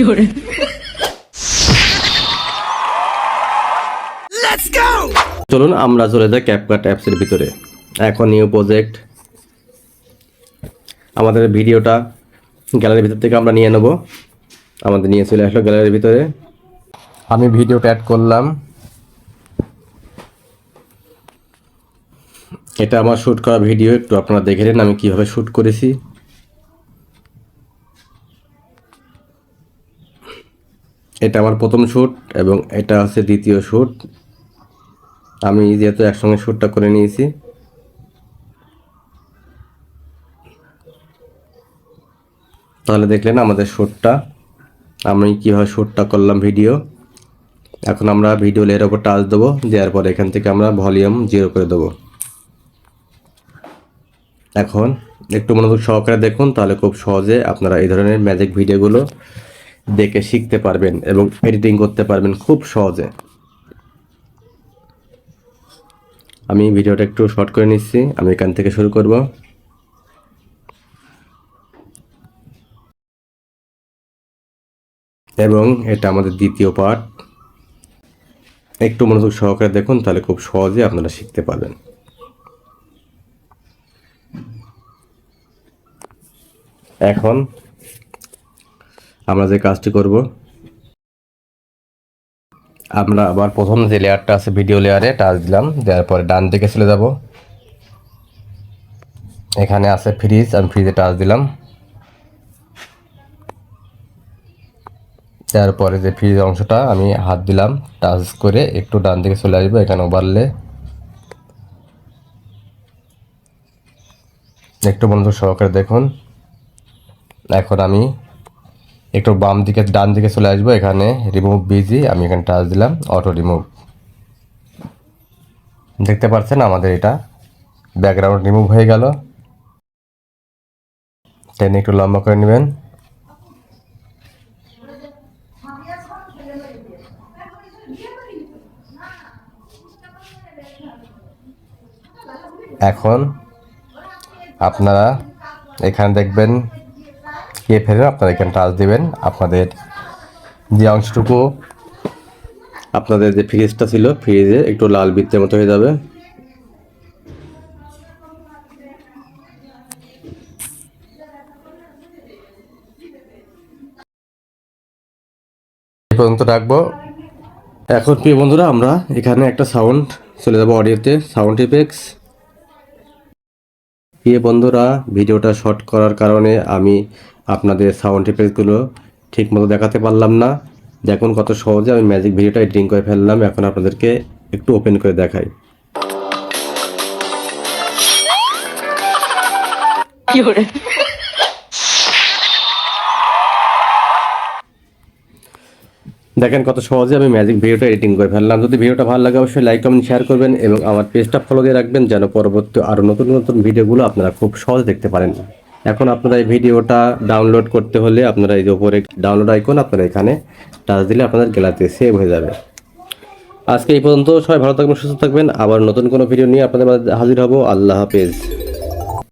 有人，চলুন আমরা চলে যাই ক্যাপকাট অ্যাপসের ভিতরে। এখন নিউ প্রজেক্ট আমাদের ভিডিওটা গ্যালারির ভিতর থেকে আমরা নিয়ে নেব। আমাদের নিয়ে চলে আসলো গ্যালারির ভিতরে। আমি ভিডিওটা অ্যাড করলাম। এটা আমার শ্যুট করা ভিডিও একটু আপনারা দেখে নিন আমি কীভাবে শ্যুট করেছি। এটা আমার প্রথম শ্যুট এবং এটা হচ্ছে দ্বিতীয় শ্যুট। আমি যেহেতু একসঙ্গে শ্যুটটা করে নিয়েছি। তাহলে দেখলেন আমাদের শ্যুটটা। আমি কীভাবে শ্যুটটা করলাম ভিডিও। এখন আমরা ভিডিও লেয়ার ওপর টাচ দেবো, দেওয়ার পর এখান থেকে আমরা ভলিউম জিরো করে দেবো। এখন একটু মনোযোগ সহকারে দেখুন, তাহলে খুব সহজে আপনারা এই ধরনের ম্যাজিক ভিডিওগুলো দেখে শিখতে পারবেন এবং এডিটিং করতে পারবেন খুব সহজে। আমি ভিডিওটা একটু শর্ট করে নিচ্ছি। আমি এখান থেকে শুরু করব। এবং এটা আমাদের দ্বিতীয় পার্ট একটু মনোযোগ সহকারে দেখুন, তাহলে খুব সহজে আপনারা শিখতে পারবেন। এখন আমরা যে কাজটি করব, আমরা আবার প্রথম যে লেয়ারটা আছে ভিডিও লেয়ারে টাচ দিলাম, দেওয়ার পরে ডান দিকে চলে যাব। এখানে আছে ফ্রিজ আমি ফ্রিজে টাচ দিলাম। তারপরে যে ফ্রিজ অংশটা আমি হাত দিলাম টাচ করে একটু ডান দিকে চলে আসব, এখানে ওভারলে একটু মনোযোগ সহকারে দেখুন। এখন আমি একটু বাম দিকে, ডান দিকে চলে আসব। এখানে রিমুভ বিজি আমি এখানে টাচ দিলাম অটো রিমুভ দেখতে পাচ্ছেন আমাদের এটা ব্যাকগ্রাউন্ড রিমুভ হয়ে গেল। টেনে একটু লম্বা করে নেবেন। এখন আপনারা এখানে দেখবেন কে ফেলে আপনারা এখানে টাচ দেবেন। আপনাদের যে অংশটুকু আপনাদের যে ফ্রিজটা ছিল ফ্রিজে একটু লাল বৃত্তের মতো হয়ে যাবে। পর্যন্ত রাখব। এখন প্রিয় বন্ধুরা, আমরা এখানে একটা সাউন্ড চলে যাব অডিওতে সাউন্ড ইফেক্টস প্রিয় বন্ধুরা, ভিডিওটা শর্ট করার কারণে আমি আপনাদের সাউন্ড ইফেক্টগুলো ঠিক মতো দেখাতে পারলাম না। দেখুন কত সহজে আমি ম্যাজিক ভিডিওটা এডিটিং করে ফেললাম এখন আপনাদেরকে একটু ওপেন করে দেখাই। দেখেন কত সহজে আমি ম্যাজিক ভিডিওটা এডিটিং করে ফেললাম। যদি ভিডিওটা ভালো লাগে অবশ্যই লাইক কমেন্ট শেয়ার করবেন এবং আমার পেজটা ফলো দিয়ে রাখবেন যেন পরবর্তী আরও নতুন নতুন ভিডিওগুলো আপনারা খুব সহজে দেখতে পারেন। এখন আপনারা এই ভিডিওটা ডাউনলোড করতে হলে আপনারা এই যে উপরে ডাউনলোড আইকন আপনারা এখানে টাচ দিলে আপনাদের গ্যালারিতে সেভ হয়ে যাবে। আজকে এই পর্যন্ত সবাই ভালো থাকবেন, সুস্থ থাকবেন। আবার নতুন কোনো ভিডিও নিয়ে আপনাদের হাজির হব। আল্লাহ হাফেজ।